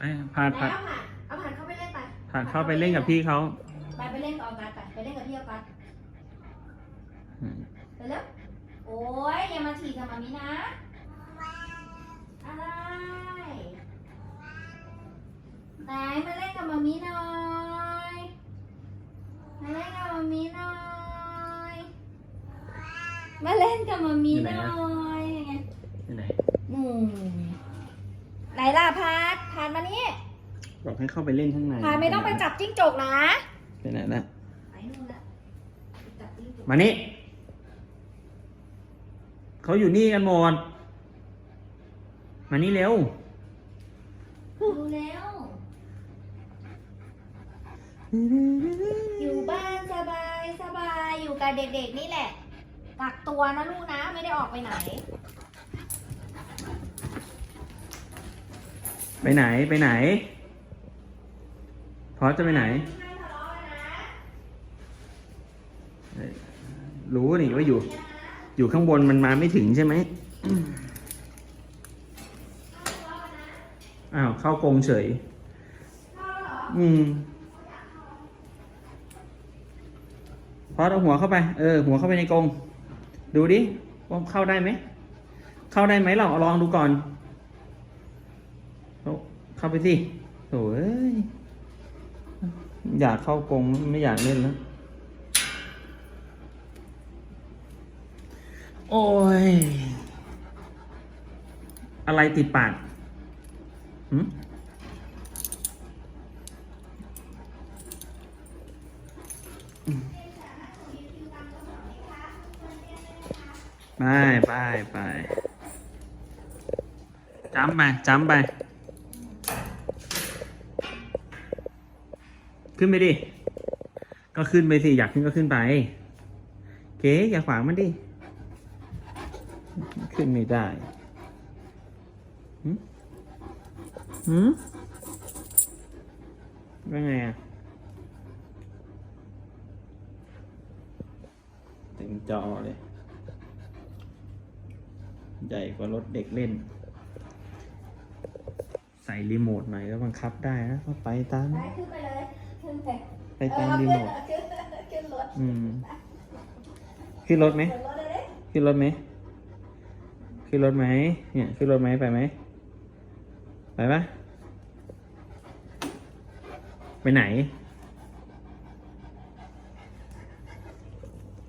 พาไหนพาเอาผ่านเอาผ่านเข้าไปเล่นไปพานเข้าไปเล่นกับพี่เขาไปไปเล่นกับออกัสไปไปเล่นกับพี่ออกัสไปเร็วโอ้ยอย่ามาฉี่กับมามีนะอะไรไหนมาเล่นกับมามีหน่อยมาเล่นกับมามีหน่อยมาเล่นกับมามีหน่อยยังไงไหนอืม ไหนล่ะพาดพาดมานี่บอกให้เข้าไปเล่นข้างในพาดไม่ต้องไปจับจิ้งจกนะไปไหนนะไปนู่นละไปจับจิ้งจกมานี่เขาอยู่นี่กันหมดมานี่เร็วดูแล้วอยู่บ้านสบายสบายอยู่กับเด็กๆนี่แหละกักตัวนะลูกนะไม่ได้ออกไปไหน ไปไหนไปไหน พอจะไปไหน รู้นี่ว่าอยู่ อยู่ข้างบนมันมาไม่ถึงใช่ไหมอ้าวเข้ากรงเฉย อืมพอเอาหัวเข้าไป เออ หัวเข้าไปในกรง ดูดิว่าเข้าได้ไหม เข้าได้ไหมเราลองดูก่อนาเข้าไปสิโถ่อ้ยอยากเข้ากรงไม่อยากเล่นแล้ว โอ้ย อะไรติดปากหืมไปไปไปจำไปจำไป ขึ้นไปดิ ก็ขึ้นไปสิ อยากขึ้นก็ขึ้นไป เก๋อย่าขวางมันดิ ขึ้นไม่ได้หืมหืมว่าไงอะเต็มจอเลย ใหญ่กว่ารถเด็กเล่น ใส่รีโมทหน่อยก็บังคับได้นะก็ไปตาม ไปขึ้นไปเลย ขึ้นไปไปตามรีโมทขึ้นขึ้นรถอืมขึ้นรถไหมขึ้นรถเลยดิขึ้นรถไหมขึ้นรถไหมเนี่ยขึ้นรถไหมไปไหมไปปะไปไหน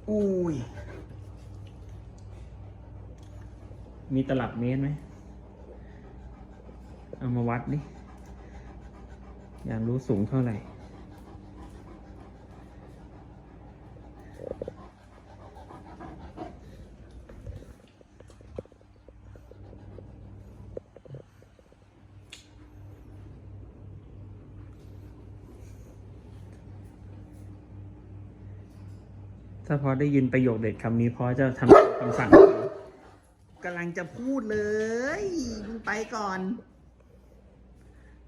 อุ้ย มีตลับเมตรไหม เอามาวัดดิ อยากรู้สูงเท่าไหร่ ถ้าพอได้ยินประโยคเด็ดคำนี้พอจะทำคำสั่งกำลังจะพูดเลยมึงไปก่อน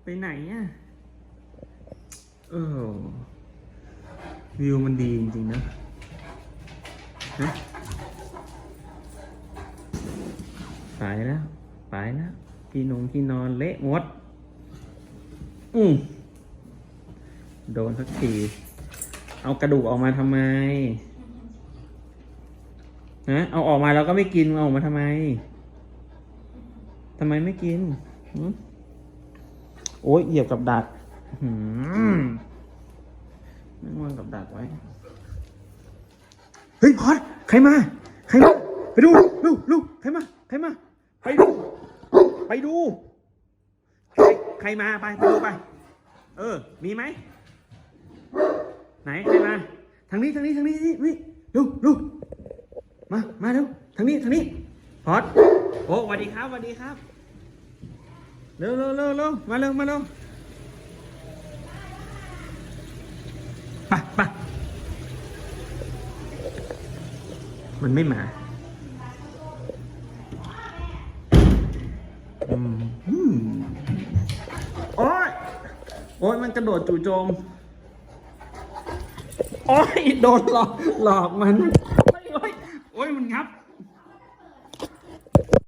ไปไหนอะเออวิวมันดีจริงๆนะฮะไปแล้วไปแล้วที่นงที่นอนเละหมด อืมโดนสักที เอากระดูกออกมาทำไม ฮะเอาออกมาแล้วก็ไม่กินเอาออกมาทำไมทำไมไม่กินโอ้ยเหยียบกับดักหืมไม่งวางกับดักไว้ เฮ้ยพอดใครมา ใครมาไปดูลูกลูกใครมา ใครมา ไปดู ไปดูใครใครมาไปไปดูไป เออ มีไหม ไหน ใครมา ทางนี้ ทางนี้ ทางนี้นี่นี่ลูกลู มา มาเร็วทางนี้ทางนี้พอดโอ้สวัสดีครับสวัสดีครับเร็วเร็วเร็วเร็วมาเร็วมาเร็วไปไปมันไม่มาอืมอืมโอ้ย โอ้ย มันกระโดดจู่โจม โอ้ย โดนหลอก หลอกมัน โอ้ยโอ้ย โอ้ยมันงับ